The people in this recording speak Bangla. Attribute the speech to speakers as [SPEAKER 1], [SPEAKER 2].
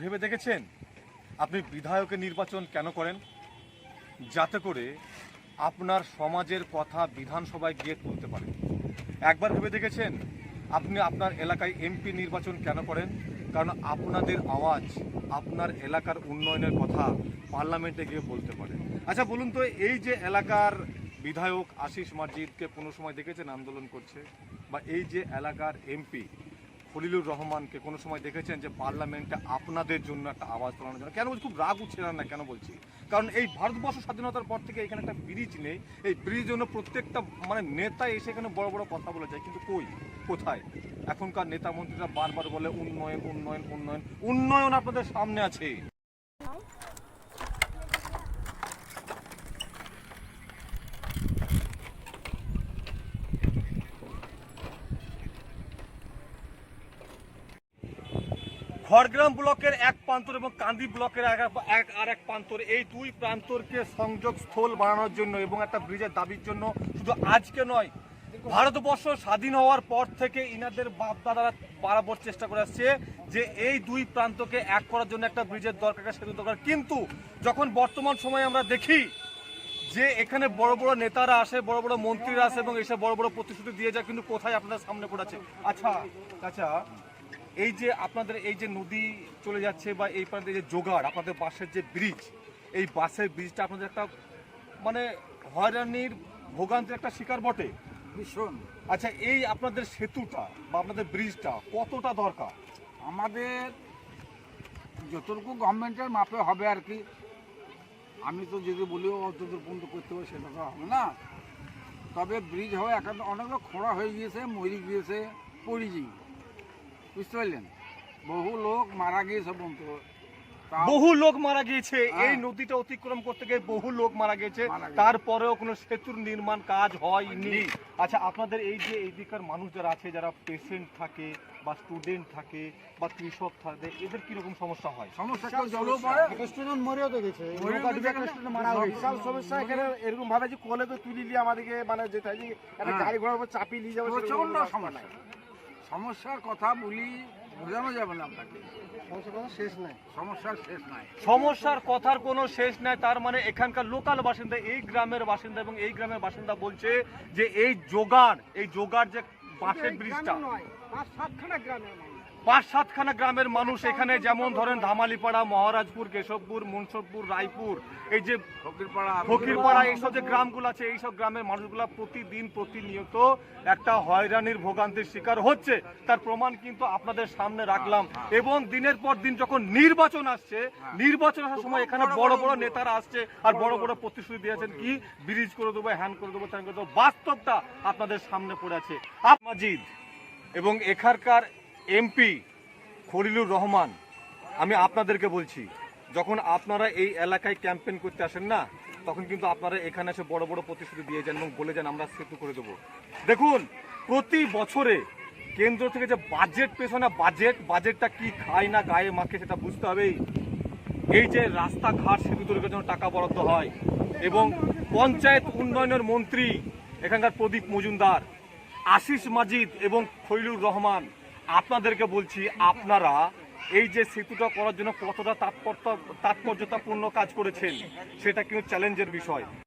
[SPEAKER 1] ভেবে দেখেছেন? আপনি বিধায়কের নির্বাচন কেন করেন? যাতে করে আপনার সমাজের কথা বিধানসভায় গিয়ে তুলতে পারেন। একবার ভেবে দেখেছেন? আপনি আপনার এলাকায় এমপি নির্বাচন কেন করেন? কারণ আপনাদের আওয়াজ, আপনার এলাকার উন্নয়নের কথা পার্লামেন্টে গিয়ে বলতে পারেন আচ্ছা বলুন তো, এই যে এলাকার বিধায়ক আশিস মার্জিদকে কোনো সময় দেখেছেন আন্দোলন করছে? বা এই যে এলাকার এমপি খলিলুর রহমানকে কোনো সময় দেখেছেন যে পার্লামেন্টে আপনাদের জন্য একটা আওয়াজ তোলানোর জন্য? কেন বলছি, খুব রাগ উঠছে না কেন বলছি? কারণ এই ভারতবর্ষ স্বাধীনতার পর থেকে এখানে একটা ব্রিজ নেই। এই ব্রিজ জন্য প্রত্যেকটা মানে নেতা এসে এখানে বড় বড় কথা বলে যায়, কিন্তু কই? কোথায়? এখনকার নেতা মন্ত্রীরা বারবার বলে, উন্নয়ন উন্নয়ন উন্নয়ন উন্নয়ন আপনাদের সামনে আছে। খড়গ্রাম ব্লকের এক প্রান্তর এবং কান্দি ব্লকের এক- আর এক প্রান্তর। এই দুই প্রান্তরকে সংযোগ স্থল বানানোর জন্য এবং একটা ব্রিজের দাবির জন্য শুধু আজকে নয়, ভারতবর্ষ স্বাধীন হওয়ার পর থেকে ইনাদের বাপ দাদারা বাড়াবার চেষ্টা করে আসছে যে এই দুই প্রান্তকে এক করার জন্য একটা ব্রিজের দরকার, একটা সেতু দরকার। কিন্তু যখন বর্তমান সময়ে আমরা দেখি যে এখানে বড় বড় নেতারা আসে, বড় বড় মন্ত্রীরা আসে এবং এসে বড় বড় প্রতিশ্রুতি দিয়ে যায়, কিন্তু কোথায় আপনার সামনে পড়েছে আচ্ছা আচ্ছা। এই যে আপনাদের এই যে নদী চলে যাচ্ছে বা এই প্রান্তে যে জোগাড় আপনাদের বাসের যে ব্রিজ এই বাসের ব্রিজটা আপনাদের একটা মানে হয়রানির ভোগান্তির একটা শিকার বটে?
[SPEAKER 2] ভীষণ।
[SPEAKER 1] আচ্ছা এই আপনাদের সেতুটা বা আপনাদের ব্রিজটা কতটা দরকার?
[SPEAKER 2] আমাদের যতটুকু গভর্নমেন্টের মাপে হবে আর কি আমি তো যদি বলি অতদূর পর্যন্ত করতে হবে সেটা তো হবে না। তবে ব্রিজ হওয়া এখন অনেক খোঁড়া হয়ে গিয়েছে মরি গিয়েছে পড়িজি বুঝতে পারলেন? বহু লোক মারা গিয়েছে বন্ধু।
[SPEAKER 1] বহু লোক মারা গিয়েছে।
[SPEAKER 2] হ্যাঁ।
[SPEAKER 1] এই নদীটা অতিক্রম করতে গিয়ে বহু লোক মারা গেছে তারপরেও কোনো সেতুর নির্মাণ কাজ হয়নি। আচ্ছা আপনাদের এই যে এইদিকার মানুষ যারা আছে যারা পেশেন্ট থাকে বা স্টুডেন্ট থাকে বা কৃষক থাকে এদের কীরকম সমস্যা হয়?
[SPEAKER 2] সমস্যা
[SPEAKER 3] স্টুডেন্ট মরেও তো গেছে। বিশাল এখানে এরকম ভাবে যে কোলে করে তুলি নিয়ে আমাদেরকে মানে যেটা একটা
[SPEAKER 2] হ্যাঁ।
[SPEAKER 3] গাড়ি ঘোড়ার উপর চাপিয়ে নিয়ে যাবে রাস্তা
[SPEAKER 2] সমস্যা।
[SPEAKER 3] নাই।
[SPEAKER 2] সমস্যার কথা বলি বোঝানো যাবে না আপনাকে।
[SPEAKER 3] সমস্যার শেষ নাই।
[SPEAKER 2] সমস্যার শেষ নাই।
[SPEAKER 1] সমস্যার কথার কোনো শেষ নাই তার মানে এখানকার লোকাল বাসিন্দা এই গ্রামের বাসিন্দা এবং এই গ্রামের বাসিন্দা বলছে যে এই জোগাড় এই জোগাড় যে পাশের ব্রিজটা।
[SPEAKER 3] পাঁচ সাতখানা গ্রামের মানুষ।
[SPEAKER 1] পাঁচ সাতখানা গ্রামের মানুষ এখানে যেমন ধরেন ধামালিপাড়া মহারাজপুর কেশবপুর মুন্সবপুর রায়পুর এই যে
[SPEAKER 2] ফকিরপাড়া
[SPEAKER 1] ফকিরপাড়া এইসব যে গ্রামগুলো আছে এইসব গ্রামের মানুষগুলো প্রতিদিন প্রতিনিয়ত একটা হয়রানির ভোগান্তির শিকার হচ্ছে। তার প্রমাণ কিন্তু আপনাদের সামনে রাখলাম। এবং দিনের পর দিন যখন নির্বাচন আসছে নির্বাচন আসার সময় এখানে বড় বড় নেতারা আসছে আর বড় বড় প্রতিশ্রুতি দিয়েছেন কি? ব্রিজ করে দেবো হ্যান করে দেবো ত্যান করে দেবো। বাস্তবটা আপনাদের সামনে পড়ে আছে। মাজিদ এবং এখানকার এমপি খলিলুর রহমান, আমি আপনাদেরকে বলছি, যখন আপনারা এই এলাকায় ক্যাম্পেইন করতে আসেন না, তখন কিন্তু আপনারা এখানে এসে বড় বড় প্রতিশ্রুতি দিয়ে যান এবং বলে যান, আমরা সেতু করে দেবো। দেখুন, প্রতি বছরে কেন্দ্র থেকে যে বাজেট পেছো না বাজেট বাজেটটা কি খায় না গায়ে মাখে সেটা বুঝতে হবেই। এই যে রাস্তাঘাট সেতু তৈরির জন্য টাকা বরাদ্দ হয় এবং পঞ্চায়েত উন্নয়নের মন্ত্রী এখানকার প্রদীপ মজুমদার, আশিস মাজিদ এবং খৈলুর রহমান আপনাদেরকে বলছি, আপনারা এই যে সেতুটা করার জন্য কতটা তাৎপর্য তাৎপর্যতাপূর্ণ কাজ করেছেন, সেটা কিন্তু চ্যালেঞ্জের বিষয়।